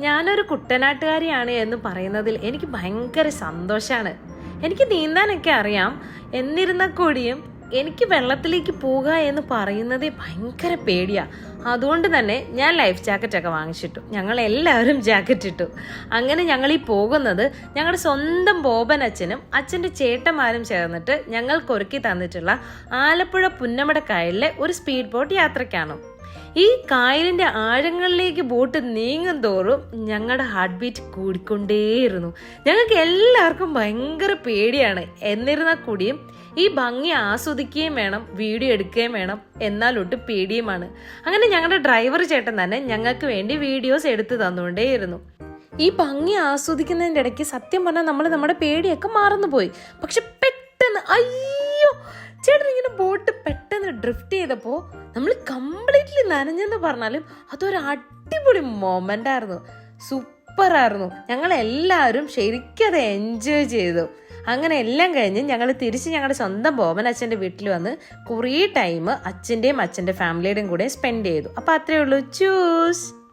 ഞാനൊരു കുട്ടനാട്ടുകാരിയാണ് എന്ന് പറയുന്നതിൽ എനിക്ക് ഭയങ്കര സന്തോഷമാണ് എനിക്ക് നീന്താനൊക്കെ അറിയാം. എന്നിരുന്നാൽ കൂടിയും എനിക്ക് വെള്ളത്തിലേക്ക് പോവുക എന്ന് പറയുന്നത് ഭയങ്കര പേടിയാ. അതുകൊണ്ട് തന്നെ ഞാൻ ലൈഫ് ജാക്കറ്റൊക്കെ വാങ്ങിച്ചിട്ടു. ഞങ്ങൾ എല്ലാവരും ജാക്കറ്റ് ഇട്ടു അങ്ങനെ ഞങ്ങൾ ഈ പോകുന്നത് ഞങ്ങളുടെ സ്വന്തം ബോബൻ അച്ഛനും അച്ഛന്റെ ചേട്ടന്മാരും ചേർന്നിട്ട് ഞങ്ങൾക്ക് ഒരുക്കി തന്നിട്ടുള്ള ആലപ്പുഴ പുന്നമട കായലിലെ ഒരു സ്പീഡ് ബോട്ട് യാത്രയ്ക്കാണ്. ഈ കായലിന്റെ ആഴങ്ങളിലേക്ക് ബോട്ട് നീങ്ങും തോറും ഞങ്ങളുടെ ഹാർട്ട് ബീറ്റ് കൂടിക്കൊണ്ടേയിരുന്നു. ഞങ്ങൾക്ക് എല്ലാവർക്കും ഭയങ്കര പേടിയാണ്. എന്നിരുന്നാൽ കൂടിയും ഈ ഭംഗി ആസ്വദിക്കുകയും വേണം വീഡിയോ എടുക്കുകയും വേണം എന്നാലൊട്ട് പേടിയുമാണ്. അങ്ങനെ ഞങ്ങളുടെ ഡ്രൈവർ ചേട്ടൻ തന്നെ ഞങ്ങൾക്ക് വേണ്ടി വീഡിയോസ് എടുത്ത് തന്നുകൊണ്ടേയിരുന്നു. ഈ ഭംഗി ആസ്വദിക്കുന്നതിന്റെ ഇടയ്ക്ക് സത്യം പറഞ്ഞാൽ നമ്മൾ നമ്മുടെ പേടിയൊക്കെ മറന്നുപോയി. പക്ഷെ പെട്ടെന്ന് അയ്യോ ചേട്ടൻ ഡ്രിഫ്റ്റ് ചെയ്തപ്പോൾ നമ്മൾ കംപ്ലീറ്റ്ലി നനഞ്ഞെന്ന് പറഞ്ഞാലും അതൊരു അടിപൊളി മൊമെന്റ് ആയിരുന്നു. സൂപ്പർ ആയിരുന്നു. ഞങ്ങൾ എല്ലാവരും ശരിക്കും അത് എൻജോയ് ചെയ്തു. അങ്ങനെ എല്ലാം കഴിഞ്ഞ് ഞങ്ങൾ തിരിച്ച് ഞങ്ങളുടെ സ്വന്തം ബോബൻ അച്ഛന്റെ വീട്ടിൽ വന്ന് കുറേ ടൈം അച്ഛന്റെയും അച്ഛന്റെ ഫാമിലിയുടെയും കൂടെ സ്പെൻഡ് ചെയ്തു. അപ്പോൾ അത്രയേ ഉള്ളൂ. ചൂസ്